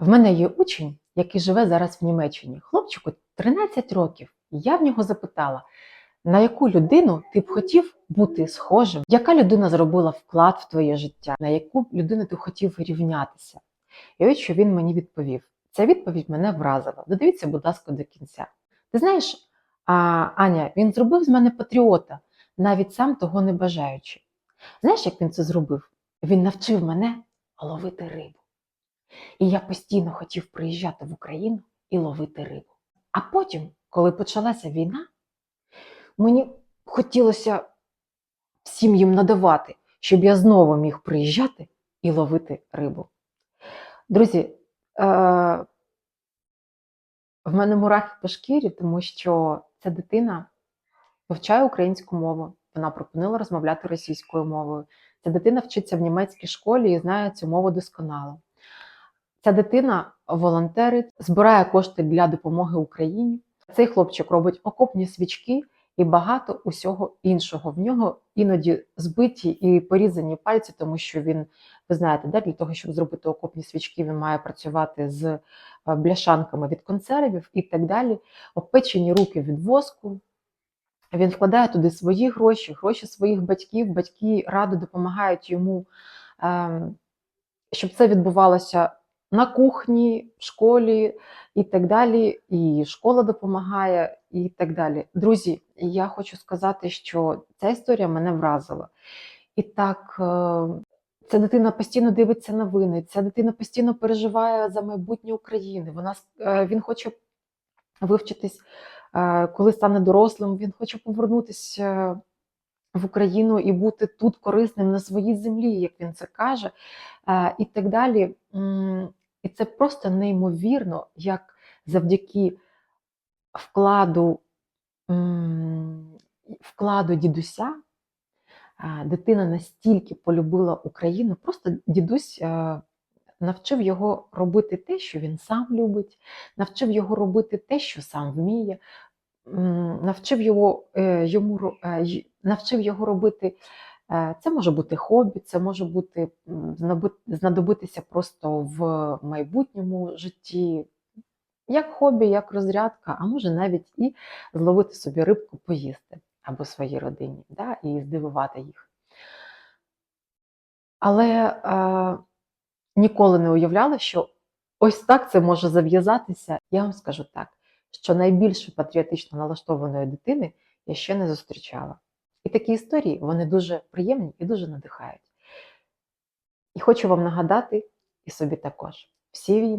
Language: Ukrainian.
В мене є учень, який живе зараз в Німеччині. Хлопчику 13 років. Я в нього запитала, на яку людину ти б хотів бути схожим? Яка людина зробила вклад в твоє життя? На яку людину ти хотів рівнятися? І ось що він мені відповів. Ця відповідь мене вразила. Додивіться, будь ласка, до кінця. Ти знаєш, а, Аня, він зробив з мене патріота, навіть сам того не бажаючи. Знаєш, як він це зробив? Він навчив мене ловити рибу. І я постійно хотів приїжджати в Україну і ловити рибу. А потім, коли почалася війна, мені хотілося всім їм надавати, щоб я знову міг приїжджати і ловити рибу. Друзі, е- в мене мурахи по шкірі, тому що ця дитина вивчає українську мову. Вона пропонувала розмовляти російською мовою. Ця дитина вчиться в німецькій школі і знає цю мову досконало. Ця дитина волонтерить, збирає кошти для допомоги Україні. Цей хлопчик робить окопні свічки і багато усього іншого. В нього іноді збиті і порізані пальці, тому що він, ви знаєте, да, для того, щоб зробити окопні свічки, він має працювати з е, бляшанками від консервів і так далі. Обпечені руки від воску. Він вкладає туди свої гроші, гроші своїх батьків. Батьки радо допомагають йому, ем, щоб це відбувалося на кухні, в школі і так далі. І школа допомагає, і так далі. Друзі, я хочу сказати, що ця історія мене вразила. І так, е, ця дитина постійно дивиться новини, ця дитина постійно переживає за майбутнє України. Вона, е, він хоче вивчитись, е, коли стане дорослим, він хоче повернутися в Україну і бути тут корисним на своїй землі, як він це каже, і так далі. І це просто неймовірно, як завдяки вкладу, вкладу дідуся дитина настільки полюбила Україну, просто дідусь е, навчив його робити те, що він сам любить, навчив його робити те, що сам вміє, навчив його, е, йому, е, навчив його робити. Е, Це може бути хобі, це може бути знадобитися просто в майбутньому житті, як хобі, як розрядка, а може навіть і зловити собі рибку поїсти або своїй родині, да, і здивувати їх. Але е, ніколи не уявляла, що ось так це може зав'язатися. Я вам скажу так, що найбільше патріотично налаштованої дитини я ще не зустрічала. Такі історії вони дуже приємні і дуже надихають. І хочу вам нагадати, і собі також, всі війни